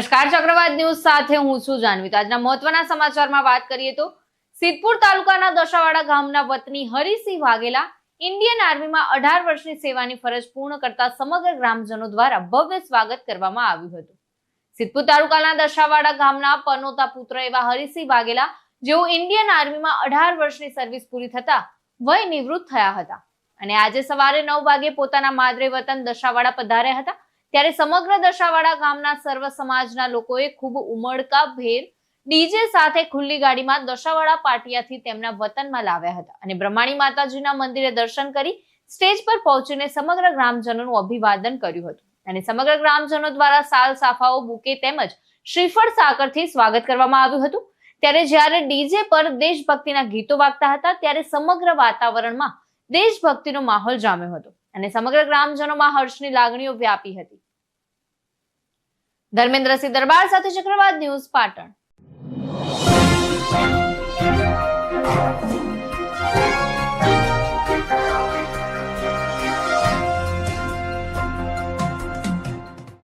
નમસ્કાર, ચક્રવાત ન્યૂઝ સાથે હું છું જાનવી આજના મહત્વના સમાચારમાં વાત કરીએ તો સિદ્ધપુર તાલુકાના દશાવાડા ગામના વતની હરિસિંહ વાઘેલા ઇન્ડિયન આર્મીમાં અઢાર વર્ષની સેવાની ફરજ પૂર્ણ કરતા સમગ્ર ગ્રામજનો દ્વારા ભવ્ય સ્વાગત કરવામાં આવ્યું હતું. સિદ્ધપુર તાલુકાના દશાવાડા ગામના પનોતા પુત્ર એવા હરિસિંહ વાઘેલા, જેઓ ઇન્ડિયન આર્મીમાં અઢાર વર્ષની સર્વિસ પૂરી થતા વય નિવૃત્ત થયા હતા અને આજે સવારે નવ વાગે પોતાના માદરે વતન દશાવાડા પધાર્યા હતા. ત્યારે સમગ્ર દશાવાડા ગામના સર્વ સમાજના લોકોએ ખૂબ ઉમળકા ભેર ડીજે સાથે ખુલ્લી ગાડીમાં દશાવાડા પાટિયાથી તેમના વતનમાં લાવ્યા હતા અને બ્રહ્માણી માતાજીના મંદિરે દર્શન કરી સ્ટેજ પર પહોંચીને સમગ્ર ગ્રામજનોનું અભિવાદન કર્યું હતું. અને સમગ્ર ગ્રામજનો દ્વારા સાલ સાફાઓ, બુકે તેમજ શ્રીફળ સાકરથી સ્વાગત કરવામાં આવ્યું હતું. ત્યારે જ્યારે ડીજે પર દેશભક્તિના ગીતો વાગતા હતા, ત્યારે સમગ્ર વાતાવરણમાં દેશભક્તિનો માહોલ જામ્યો હતો. અને સમગ્ર ગ્રામજનોમાં હર્ષની લાગણીઓ વ્યાપી હતી. ધર્મેન્દ્રસિંહ દરબાર સાથે ચક્રવાત ન્યૂઝ પાટણ.